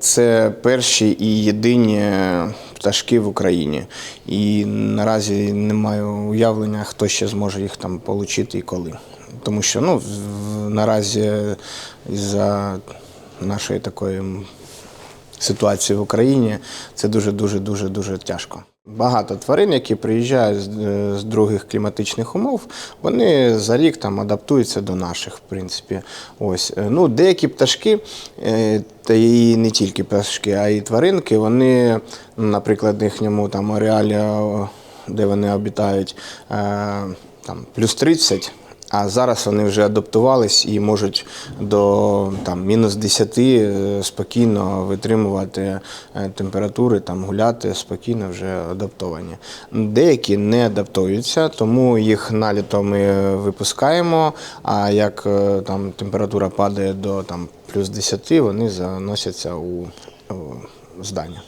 Це перші і єдині пташки в Україні. І наразі не маю уявлення, хто ще зможе їх там отримати і коли. Тому що ну, наразі за нашої такої ситуації в Україні це дуже дуже дуже дуже тяжко. Багато тварин, які приїжджають з, е, з других кліматичних умов, вони за рік там адаптуються до наших, в принципі. Ось Е, ну деякі пташки, е, та і не тільки пташки, а й тваринки, вони, ну, наприклад, їхньому там ареалі, де вони обітають, там плюс 30, а зараз вони вже адаптувались і можуть до там, мінус 10 е, спокійно витримувати е, температури, там, гуляти спокійно вже адаптовані. Деякі не адаптуються, тому їх наліто ми випускаємо, а як е, там, температура падає до там, плюс 10, вони заносяться у здання.